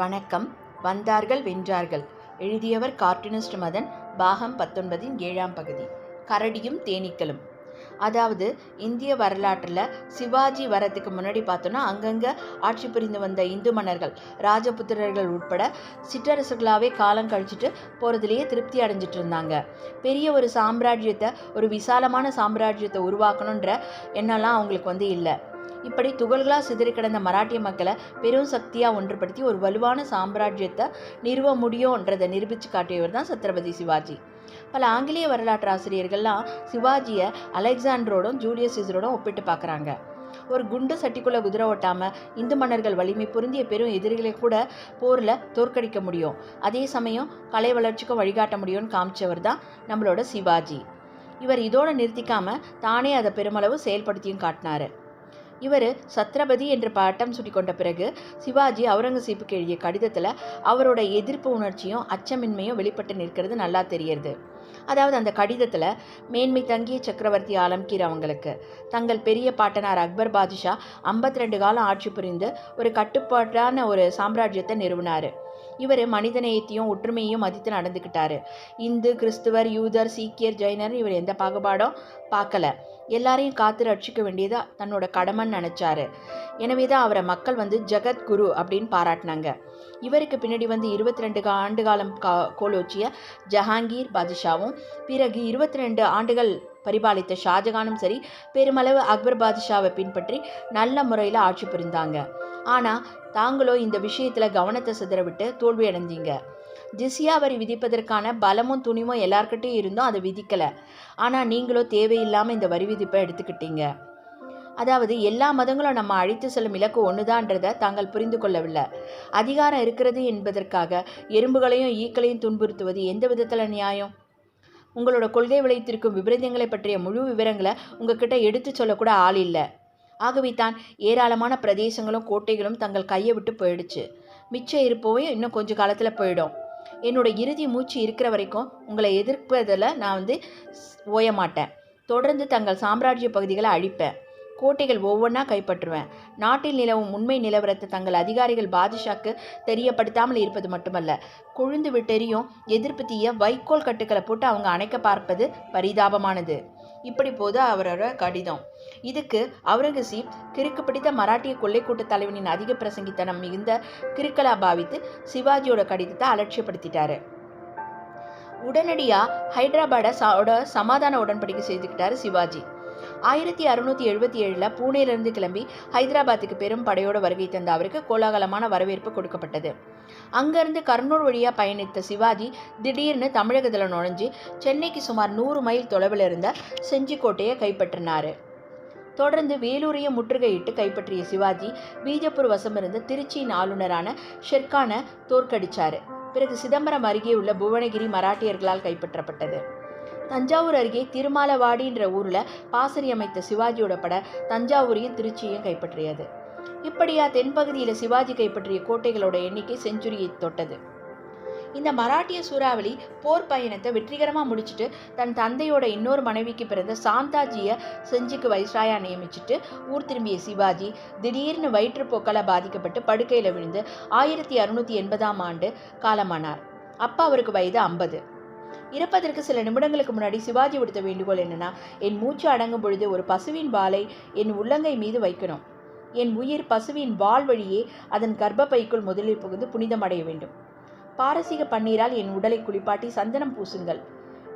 வணக்கம். வந்தார்கள் வென்றார்கள். எழுதியவர் கார்ட்டூனிஸ்ட் மதன் பாகம் பத்தொன்பதின் ஏழாம் பகுதி. கரடியும் தேனீக்களும். அதாவது இந்திய வரலாற்றில் சிவாஜி வரத்துக்கு முன்னாடி பார்த்தோன்னா அங்கங்கே ஆட்சி புரிந்து வந்த இந்து மன்னர்கள் ராஜபுத்திரர்கள் உட்பட சிற்றரசுகளாகவே காலம் கழிச்சிட்டு போகிறதுலேயே திருப்தி அடைஞ்சிட்டு இருந்தாங்க. பெரிய ஒரு சாம்ராஜ்யத்தை ஒரு விசாலமான சாம்ராஜ்யத்தை உருவாக்கணுன்ற எண்ணம்லாம் அவங்களுக்கு வந்து இல்லை. இப்படி துகள்களாக சிதறி கிடந்த மராட்டிய மக்களை பெரும் சக்தியாக ஒன்றுபடுத்தி ஒரு வலுவான சாம்ராஜ்யத்தை நிறுவ முடியும்ன்றதை நிரூபித்து காட்டியவர் தான் சத்ரபதி சிவாஜி. பல ஆங்கிலேய வரலாற்று ஆசிரியர்கள்லாம் சிவாஜியை அலெக்சாண்டரோடும் ஜூலியஸ் சீசரோடும் ஒப்பிட்டு பார்க்குறாங்க. ஒரு குண்டு சட்டிக்குள்ளே குதிரை ஓட்டாமல் இந்து மன்னர்கள் வலிமை பொருந்திய பெரும் எதிரிகளை கூட போரில் தோற்கடிக்க முடியும். அதே சமயம் கலை வளர்ச்சிக்கும் வழிகாட்ட முடியும்னு காமிச்சவர் தான் நம்மளோட சிவாஜி. இவர் இதோடு நிறுத்திக்காமல் தானே அதை பெருமளவு செயல்படுத்தியும் காட்டினார். இவர் சத்ரபதி என்ற பட்டம் சுட்டி கொண்ட பிறகு சிவாஜி அவுரங்கசீப்புக்கு எழுதிய கடிதத்தில் அவரோட எதிர்ப்பு உணர்ச்சியும் அச்சமின்மையும் வெளிப்பட்டு நிற்கிறது நல்லா தெரியுது அதாவது அந்த கடிதத்தில் மேன்மை தங்கிய சக்கரவர்த்தி ஆலம்கீர் அவங்களுக்கு தங்கள் பெரிய பாட்டனார் அக்பர் பாதுஷா ஐம்பத்தி ரெண்டு காலம் ஆட்சி புரிந்து ஒரு கட்டுப்பாட்டான ஒரு சாம்ராஜ்யத்தை நிறுவினார். இவர் மனிதநேயத்தையும் ஒற்றுமையையும் மதித்து நடந்துக்கிட்டாரு. இந்து கிறிஸ்துவர் யூதர் சீக்கியர் ஜெயினர் இவர் எந்த பாகுபாடும் பார்க்கல. எல்லாரையும் காத்து ரட்சிக்க வேண்டியதா தன்னோட கடமைன்னு நினச்சாரு. எனவே தான் அவரை மக்கள் வந்து ஜெகத்குரு அப்படின்னு பாராட்டினாங்க. இவருக்கு பின்னாடி வந்து இருபத்தி ரெண்டு ஆண்டு காலம் கா கோலோச்சிய ஜஹாங்கீர் பாதுஷாவும் பிறகு இருபத்தி ரெண்டு ஆண்டுகள் பரிபாலித்த ஷாஜகானும் சரி பெருமளவு அக்பர் பாதுஷாவை பின்பற்றி நல்ல முறையில் ஆட்சி புரிந்தாங்க. ஆனால் தாங்களோ இந்த விஷயத்தில் கவனத்தை சிதறவிட்டு தோல்வியடைந்தீங்க ஜிசியா வரி விதிப்பதற்கான பலமும் துணிவும் எல்லார்கிட்டையும் இருந்தும் அதை விதிக்கலை. ஆனால் நீங்களோ தேவையில்லாமல் இந்த வரி விதிப்பை எடுத்துக்கிட்டீங்க. அதாவது எல்லா மதங்களும் நம்ம அழித்து செல்லும் இலக்கு ஒன்றுதான்றதை தாங்கள் புரிந்து கொள்ளவில்லை. அதிகாரம் இருக்கிறது என்பதற்காக எறும்புகளையும் ஈக்களையும் துன்புறுத்துவது எந்த விதத்தில் நியாயம்? உங்களோட கொள்கை விளைத்திருக்கும் விபரீதங்களை பற்றிய முழு விவரங்களை உங்ககிட்ட எடுத்து சொல்லக்கூட ஆள் இல்லை. ஆகவே தான் ஏராளமான பிரதேசங்களும் கோட்டைகளும் தங்கள் கையை விட்டு போயிடுச்சு. மிச்சம் இருப்பவையும் இன்னும் கொஞ்சம் காலத்தில் போயிடும். என்னோட இறுதி மூச்சு இருக்கிற வரைக்கும் உங்களை எதிர்ப்பதில் நான் வந்து ஓய மாட்டேன் தொடர்ந்து தங்கள் சாம்ராஜ்ய பகுதிகளை அழிப்பேன். கோட்டைகள் ஒவ்வொன்றா கைப்பற்றுவேன். நாட்டில் நிலவும் உண்மை நிலவரத்தை தங்கள் அதிகாரிகள் பாதுஷாக்கு தெரியப்படுத்தாமல் இருப்பது மட்டுமல்ல கொழுந்து விட்டெறியும் எதிர்ப்பு தீய வைக்கோல் கட்டுக்களை போட்டு அவங்க அணைக்க பார்ப்பது பரிதாபமானது. இப்படி போது அவரோட கடிதம். இதுக்கு அவுரங்கசீப் கிறுக்கு பிடித்த மராட்டிய கொள்ளை கூட்ட தலைவனின் அதிக பிரசங்கித்தனம் மிகுந்த கிறுக்கலா பாவித்து சிவாஜியோட கடிதத்தை அலட்சியப்படுத்திட்டாரு. உடனடியாக ஹைதராபாடை சோட சமாதான உடன்படிக்கை செய்துக்கிட்டாரு சிவாஜி. ஆயிரத்தி அறுநூத்தி எழுபத்தி ஏழில் பூனேலிருந்து கிளம்பி ஹைதராபாத்துக்கு பெரும் படையோடு வருகை தந்த அவருக்கு கோலாகலமான வரவேற்பு கொடுக்கப்பட்டது. அங்கிருந்து கர்னூர் வழியாக பயணித்த சிவாஜி திடீர்னு தமிழகத்தில் நுழைஞ்சு சென்னைக்கு சுமார் நூறு மைல் தொலைவில் இருந்த செஞ்சிக்கோட்டையை கைப்பற்றினார். தொடர்ந்து வேலூரையும் முற்றுகையிட்டு கைப்பற்றிய சிவாஜி பீஜப்பூர் வசமிருந்த திருச்சியின் ஆளுநரான ஷெர்கானை தோற்கடிச்சார். பிறகு சிதம்பரம் அருகே உள்ள புவனகிரி மராட்டியர்களால் கைப்பற்றப்பட்டது. தஞ்சாவூர் அருகே திருமாலவாடின்ற ஊரில் பாசறை அமைத்த சிவாஜியோட பட தஞ்சாவூரையும் திருச்சியையும் கைப்பற்றியது. இப்படியா தென்பகுதியில் சிவாஜி கைப்பற்றிய கோட்டைகளோட எண்ணிக்கை செஞ்சுரியை தொட்டது. இந்த மராட்டிய சூறாவளி போர் பயணத்தை வெற்றிகரமாக முடிச்சுட்டு தன் தந்தையோட இன்னொரு மனைவிக்கு பிறந்த சாந்தாஜியை செஞ்சிக்கு வைஸ்ராயா நியமிச்சுட்டு ஊர் திரும்பிய சிவாஜி திடீர்னு வயிற்றுப்போக்கால் பாதிக்கப்பட்டு படுக்கையில் விழுந்து ஆயிரத்தி அறுநூற்றி எண்பதாம் ஆண்டு காலமானார். அப்பா அவருக்கு வயது ஐம்பது. இறப்பதற்கு சில நிமிடங்களுக்கு முன்னாடி சிவாஜி விடுத்த வேண்டுகோள் என்னென்னா என் மூச்சு அடங்கும் பொழுது ஒரு பசுவின் வாளை என் உள்ளங்கை மீது வைக்கணும். என் உயிர் பசுவின் வாள் வழியே அதன் கர்ப்பப்பைக்குள் முதலில் புகுந்து புனிதமடைய வேண்டும். பாரசீக பன்னீரால் என் உடலை குளிப்பாட்டி சந்தனம் பூசுங்கள்.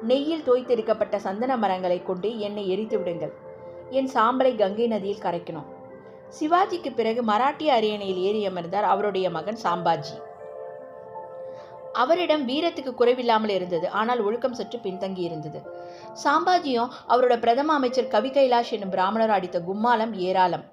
நெய்யில் தோய்த்தெடுக்கப்பட்ட சந்தன மரங்களை கொண்டு என்னை எரித்து விடுங்கள். என் சாம்பலை கங்கை நதியில் கரைக்கணும். சிவாஜிக்கு பிறகு மராட்டிய அரியணையில் ஏறி அமர்ந்தார் அவருடைய மகன் சாம்பாஜி. அவரிடம் வீரத்துக்கு குறைவில்லாமல் இருந்தது. ஆனால் ஒழுக்கம் சற்று பின்தங்கி இருந்தது. சாம்பாஜியும் அவரோட பிரதம அமைச்சர் கவி கைலாஷ் என்னும் பிராமணர் அடித்த கும்மாலம் ஏராளம்.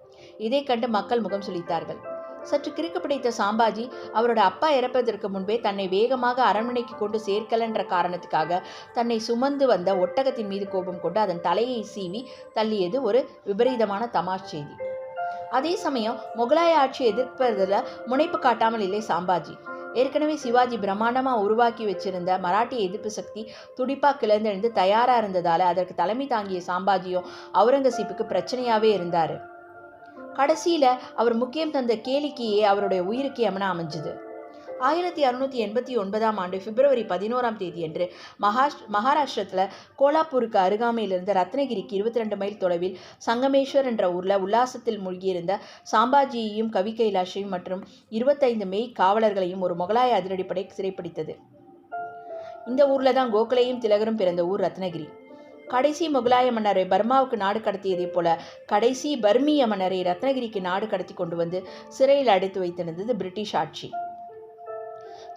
இதை கண்டு மக்கள் முகம் சுளித்தார்கள். சற்று கிறுக்கு பிடித்த சாம்பாஜி அவரோட அப்பா இறப்பதற்கு முன்பே தன்னை வேகமாக அரண்மனைக்கு கொண்டு சேர்க்கலன்ற காரணத்துக்காக தன்னை சுமந்து வந்த ஒட்டகத்தின் மீது கோபம் கொண்டு அதன் தலையை சீவி தள்ளியது ஒரு விபரீதமான தமாஷ் செய்தி. அதே சமயம் முகலாய ஆட்சி எதிர்ப்பதில் முனைப்பு காட்டாமல் இல்லை சாம்பாஜி. ஏற்கனவே சிவாஜி பிரம்மாண்டமாக உருவாக்கி வச்சிருந்த மராட்டிய எதிர்ப்பு சக்தி துடிப்பாக கிளர்ந்தெழுந்து தயாராக இருந்ததால் அதற்கு தலைமை தாங்கிய சாம்பாஜியும் அவுரங்கசீப்புக்கு பிரச்சனையாகவே இருந்தார். கடைசியில் அவர் முக்கியம் தந்த கேளிக்கையே அவருடைய உயிருக்கு எமன அமைஞ்சுது. ஆயிரத்தி அறுநூற்றி எண்பத்தி ஒன்பதாம் ஆண்டு பிப்ரவரி பதினோராம் தேதியன்று மகாஷ் மகாராஷ்டிரத்தில் கோலாப்பூருக்கு அருகாமையிலிருந்த ரத்னகிரிக்கு இருபத்தி ரெண்டு மைல் தொலைவில் சங்கமேஸ்வர் என்ற ஊரில் உல்லாசத்தில் மூழ்கியிருந்த சாம்பாஜியையும் கவி கைலாஷையும் மற்றும் இருபத்தைந்து மெய் காவலர்களையும் ஒரு முகலாய அதிரடிப்படை சிறைப்பிடித்தது. இந்த ஊரில் தான் கோகலையும் திலகரும் பிறந்த ஊர் ரத்னகிரி. கடைசி முகலாய மன்னரை பர்மாவுக்கு நாடு கடத்தியதைப் போல கடைசி பர்மிய மன்னரை ரத்னகிரிக்கு நாடு கடத்தி கொண்டு வந்து சிறையில் அடைத்து வைத்திருந்தது பிரிட்டிஷ் ஆட்சி.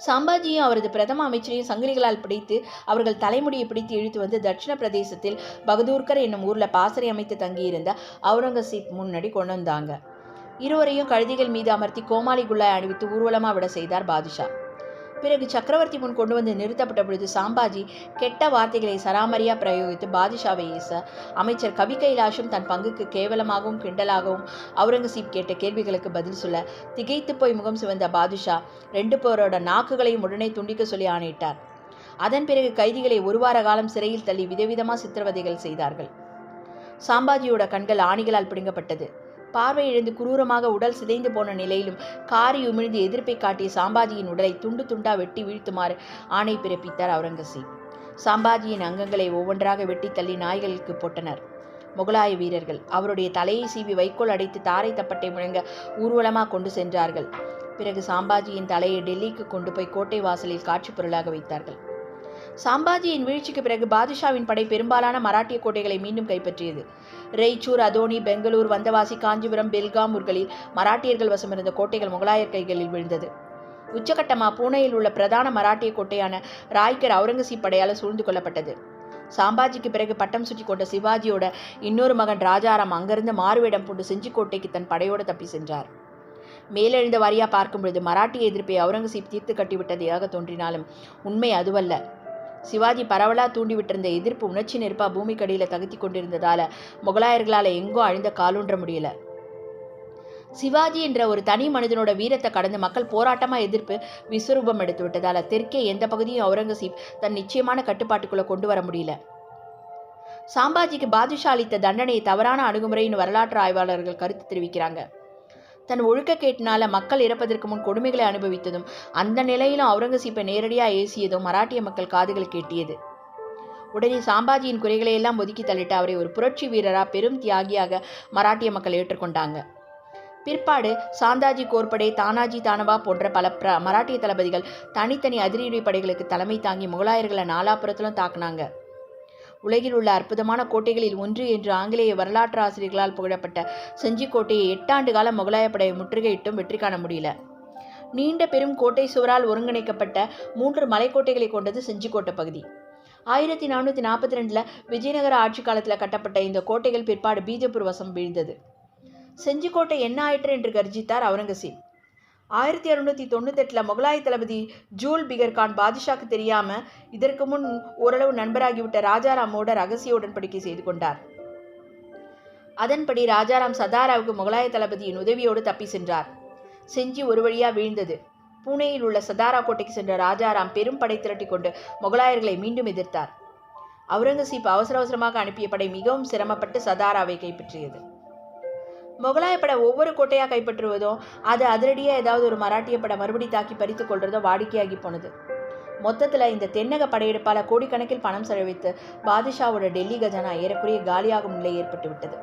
சாம்பாஜியும் அவரது பிரதம அமைச்சரையும் சங்கிலிகளால் பிடித்து அவர்கள் தலைமுடியை பிடித்து இழுத்து வந்து தட்சிண பிரதேசத்தில் பகதூர்கர் என்னும் ஊரில் பாசறை அமைத்து தங்கியிருந்த அவுரங்கசீப் முன்னாடி கொண்டு வந்தாங்க. இருவரையும் கழுதிகள் மீது அமர்த்தி கோமாளி குள்ளாய் அணிவித்து ஊர்வலமாக விட செய்தார் பாதுஷா. பிறகு சக்கரவர்த்தி முன் கொண்டு வந்து நிறுத்தப்பட்ட பொழுது சாம்பாஜி கெட்ட வார்த்தைகளை சராமரியா பிரயோகித்து பாதுஷாவை ஏச அமைச்சர் கவி கைலாஷும் தன் பங்குக்கு கேவலமாகவும் கிண்டலாகவும் அவுரங்கசீப் கேட்ட கேள்விகளுக்கு பதில் சொல்ல திகைத்து போய் முகம் சிவந்த பாதுஷா ரெண்டு பேரோட நாக்குகளையும் உடனே துண்டிக்க சொல்லி ஆணையிட்டார். அதன் பிறகு கைதிகளை ஒரு வார காலம் சிறையில் தள்ளி விதவிதமாக சித்திரவதைகள் செய்தார்கள். சாம்பாஜியோட கண்கள் ஆணிகளால் பிடுங்கப்பட்டது. பார்வை இழந்து குரூரமாக உடல் சிதைந்து போன நிலையிலும் காரி உமிழ்ந்து எதிர்ப்பை காட்டிய சாம்பாஜியின் உடலை துண்டு துண்டா வெட்டி வீழ்த்துமாறு ஆணை பிறப்பித்தார் அவுரங்கசீப். சாம்பாஜியின் அங்கங்களை ஒவ்வொன்றாக வெட்டி தள்ளி நாய்களுக்கு போட்டனர். முகலாய வீரர்கள் அவருடைய தலையை சீவி வைக்கோல் அடைத்து தாரை தப்பட்டை முழங்க ஊர்வலமாக கொண்டு சென்றார்கள். பிறகு சாம்பாஜியின் தலையை டெல்லிக்கு கொண்டு போய் கோட்டை வாசலில் காட்சி பொருளாக வைத்தார்கள். சாம்பாஜியின் வீழ்ச்சிக்கு பிறகு பாதுஷாவின் படை பெரும்பாலான மராட்டிய கோட்டைகளை மீண்டும் கைப்பற்றியது. ரெய்ச்சூர் அதோனி பெங்களூர் வந்தவாசி காஞ்சிபுரம் பெல்காம் ஊர்களில் மராட்டியர்கள் வசமிருந்த கோட்டைகள் முகலாயர் கைகளில் விழுந்தது. உச்சகட்டமா பூனேயில் உள்ள பிரதான மராட்டிய கோட்டையான ராய்கர் அவுரங்கசீப் படையால் சூழ்ந்து கொள்ளப்பட்டது. சாம்பாஜிக்கு பிறகு பட்டம் சுற்றி கொண்ட சிவாஜியோட இன்னொரு மகன் ராஜாராம் அங்கிருந்து மாறுவேடம் பூண்டு செஞ்சிக்கோட்டைக்கு தன் படையோடு தப்பி சென்றார். மேலெழுந்த வாரியா பார்க்கும் பொழுது மராட்டிய எதிர்ப்பை அவுரங்கசீப் தீர்த்து கட்டிவிட்டதையாக தோன்றினாலும் உண்மை அதுவல்ல. சிவாஜி பரவலாக தூண்டிவிட்டிருந்த எதிர்ப்பு உணர்ச்சி நெருப்பாக பூமிக்கடியில் தகுத்தி கொண்டிருந்ததால் முகலாயர்களால் எங்கும் அழிந்த காலூன்ற முடியல. சிவாஜி என்ற ஒரு தனி மனிதனோட வீரத்தை கடந்து மக்கள் போராட்டமாக எதிர்ப்பு விஸ்வரூபம் எடுத்து விட்டதால் தெற்கே எந்த பகுதியும் அவுரங்கசீப் தன் நிச்சயமான கட்டுப்பாட்டுக்குள்ளே கொண்டு வர முடியல. சாம்பாஜிக்கு பாதுஷா அளித்த தண்டனை தவறான அணுகுமுறையின் வரலாற்று ஆய்வாளர்கள் கருத்து தெரிவிக்கிறாங்க. தன் ஒழுக்கக்கேட்டினால மக்கள் இறப்பதற்கு முன் கொடுமைகளை அனுபவித்ததும் அந்த நிலையிலும் அவுரங்கசீப்பை நேரடியாக ஏசியதும் மராட்டிய மக்கள் காதுகள் கேட்டியது. உடனே சாம்பாஜியின் குறைகளை எல்லாம் ஒதுக்கி தள்ளிட்டு அவரை ஒரு புரட்சி வீரரா பெரும் தியாகியாக மராட்டிய மக்கள் ஏற்றுக்கொண்டாங்க. பிற்பாடு சாந்தாஜி கோர்படே தானாஜி தானவா போன்ற பல பிர மராட்டிய தளபதிகள் தனித்தனி அதிரடி படைகளுக்கு தலைமை தாங்கி முகலாயர்களை நாலாபுரத்திலும் தாக்குனாங்க. உலகில் உள்ள அற்புதமான கோட்டைகளில் ஒன்று என்று ஆங்கிலேய வரலாற்று ஆசிரியர்களால் புகழப்பட்ட செஞ்சிக்கோட்டையை எட்டாண்டு கால முகலாய படையை முற்றுகையிட்டும் வெற்றி காண முடியல. நீண்ட பெரும் கோட்டை சுவரால் ஒருங்கிணைக்கப்பட்ட மூன்று மலைக்கோட்டைகளை கொண்டது செஞ்சிக்கோட்டை பகுதி. ஆயிரத்தி நானூற்றி நாற்பத்தி ரெண்டில் விஜயநகர ஆட்சி காலத்தில் கட்டப்பட்ட இந்த கோட்டைகள் பிற்பாடு பீஜப்பூர் வசம் வீழ்ந்தது. செஞ்சிக்கோட்டை என்ன ஆயிற்று என்று கர்ஜித்தார் அவுரங்கசீப். ஆயிரத்தி அறுநூற்றி தொண்ணூத்தெட்டில் முகலாய தளபதி ஜூல் பிகர் கான் பாதிஷாக்கு தெரியாமல் இதற்கு முன் ஓரளவு நண்பராகிவிட்ட ராஜாராமோட ரகசிய உடன்படிக்கை செய்து கொண்டார். அதன்படி ராஜாராம் சதாராவுக்கு முகலாய தளபதியின் உதவியோடு தப்பி சென்றார். செஞ்சி ஒரு வழியா வீழ்ந்தது. பூனேயில் உள்ள சதாரா கோட்டைக்கு சென்ற ராஜாராம் பெரும் படை திரட்டி கொண்டு முகலாயர்களை மீண்டும் எதிர்த்தார். அவுரங்கசீப் அவசர அவசரமாக அனுப்பிய படை மிகவும் சிரமப்பட்டு சதாராவை கைப்பற்றியது. முகலாய படை ஒவ்வொரு கோட்டையாக கைப்பற்றுவதும் அது அதிரடியாக ஏதாவது ஒரு மராட்டிய படை மறுபடி தாக்கி பறித்து கொள்றதோ வாடிக்கையாகி போனது. மொத்தத்தில் இந்த தென்னக படையெடுப்பால் கோடிக்கணக்கில் பணம் செலவித்து பாதுஷாவோட டெல்லி கஜானா ஏறக்குறைய காலியாகும் நிலை ஏற்பட்டு விட்டது.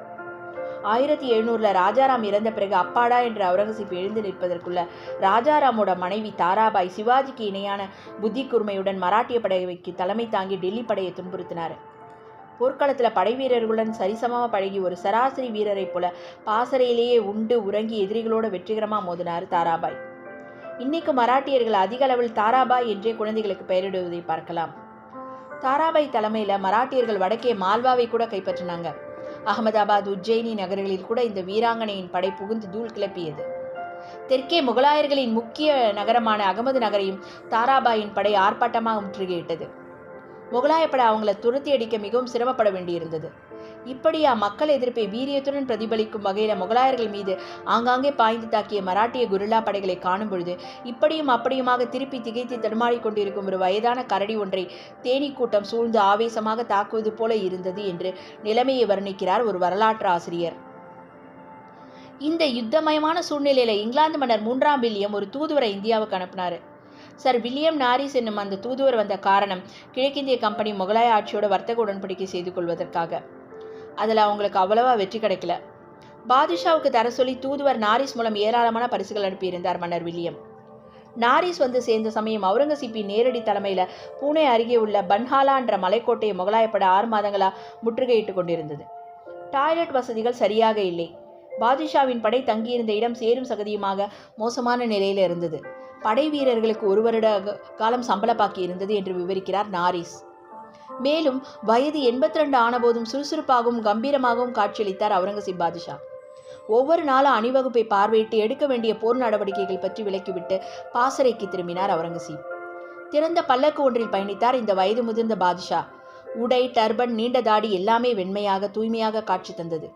ஆயிரத்தி எழுநூறில் ராஜாராம் இறந்த பிறகு அப்பாடா என்று அவுரங்கசீப் எழுந்து நிற்பதற்குள்ள ராஜாராமோட மனைவி தாராபாய் சிவாஜிக்கு இணையான புத்தி கூர்மையுடன் மராட்டிய படைக்கு தலைமை தாங்கி டெல்லி படையை துன்புறுத்தினார். போர்க்களத்தில் படை வீரர்களுடன் சரிசமமாக பழகி ஒரு சராசரி வீரரைப் போல பாசறையிலேயே உண்டு உறங்கி எதிரிகளோடு வெற்றிகரமாக மோதினார் தாராபாய். இன்னைக்கு மராட்டியர்கள் அதிக அளவில் தாராபாய் என்றே குழந்தைகளுக்கு பெயரிடுவதை பார்க்கலாம். தாராபாய் தலைமையில் மராட்டியர்கள் வடக்கே மால்வாவை கூட கைப்பற்றினாங்க. அகமதாபாத் உஜ்ஜயினி நகர்களில் கூட இந்த வீராங்கனையின் படை புகுந்து தூள் கிளப்பியது. தெற்கே முகலாயர்களின் முக்கிய நகரமான அகமது நகரையும் தாராபாயின் படை ஆர்ப்பாட்டமாக முற்றுகையிட்டது. முகலாயப்படை அவங்கள துரத்தி அடிக்க மிகவும் சிரமப்பட வேண்டியிருந்தது. இப்படியா மக்கள் எதிர்ப்பை வீரியத்துடன் பிரதிபலிக்கும் வகையில் முகலாயர்கள் மீது ஆங்காங்கே பாய்ந்து தாக்கிய மராட்டிய குருல்லா படைகளை காணும் பொழுது இப்படியும் அப்படியுமாக திருப்பி திகைத்து தடுமாறிக் கொண்டிருக்கும் ஒரு வயதான கரடி ஒன்றை தேனீ கூட்டம் சூழ்ந்து ஆவேசமாக தாக்குவது போல இருந்தது என்று நிலைமையை வர்ணிக்கிறார் ஒரு வரலாற்று ஆசிரியர். இந்த யுத்தமயமான சூழ்நிலையில் இங்கிலாந்து மன்னர் மூன்றாம் வில்லியம் ஒரு தூதுவரை இந்தியாவுக்கு அனுப்பினார். சர் வில்லியம் நாரிஸ் என்னும் அந்த தூதுவர் வந்த காரணம் கிழக்கிந்திய கம்பெனி முகலாய ஆட்சியோட வர்த்தக உடன்படிக்கை செய்து கொள்வதற்காக. அதில் அவங்களுக்கு அவ்வளவா வெற்றி கிடைக்கல. பாதுஷாவுக்கு தர சொல்லி தூதுவர் நாரிஸ் மூலம் ஏராளமான பரிசுகள் அனுப்பியிருந்தார் மன்னர் வில்லியம். நாரிஸ் வந்து சேர்ந்த சமயம் அவுரங்கசீப்பின் நேரடி தலைமையில் பூனே அருகே உள்ள பன்ஹாலா என்ற மலைக்கோட்டையை முகலாயப்பட ஆறு மாதங்களா முற்றுகையிட்டு கொண்டிருந்தது. டாய்லெட் வசதிகள் சரியாக இல்லை. பாதுஷாவின் படை தங்கியிருந்த இடம் சேரும் சகதியுமாக மோசமான நிலையில் இருந்தது. படை வீரர்களுக்கு ஒரு வருட காலம் சம்பள பாக்கி இருந்தது என்று விவரிக்கிறார் நாரிஸ். மேலும் வயது எண்பத்தி ரெண்டு ஆனபோதும் சுறுசுறுப்பாகவும் கம்பீரமாகவும் காட்சியளித்தார் அவுரங்கசீப் பாதுஷா. ஒவ்வொரு நாளும் அணிவகுப்பை பார்வையிட்டு எடுக்க வேண்டிய போர் நடவடிக்கைகள் பற்றி விலக்கிவிட்டு பாசறைக்கு திரும்பினார் அவுரங்கசீப். திறந்த பல்லக்கு ஒன்றில் பயணித்தார் இந்த வயது முதிர்ந்த பாதுஷா. உடை டர்பன் நீண்ட தாடி எல்லாமே வெண்மையாக தூய்மையாக காட்சி தந்தது.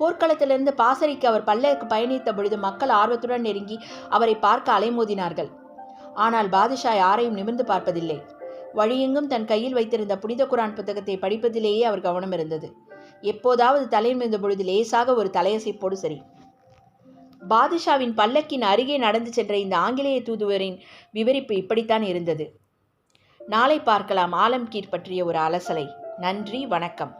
போர்க்களத்திலிருந்து பாசறைக்கு அவர் பல்லக்கு பயணித்த பொழுது மக்கள் ஆர்வத்துடன் நெருங்கி அவரை பார்க்க அலைமோதினார்கள். ஆனால் பாதுஷா யாரையும் நிமிர்ந்து பார்ப்பதில்லை. வழியெங்கும் தன் கையில் வைத்திருந்த புனித குரான் புத்தகத்தை படிப்பதிலேயே அவர் கவனம் இருந்தது. எப்போதாவது தலைமிருந்த பொழுது லேசாக ஒரு தலையசைப்போடு சரி. பாதுஷாவின் பல்லக்கின் அருகே நடந்து சென்ற இந்த ஆங்கிலேய தூதுவரின் விவரிப்பு இப்படித்தான் இருந்தது. நாளை பார்க்கலாம் ஆலம்கீர் பற்றிய ஒரு அலசலை. நன்றி வணக்கம்.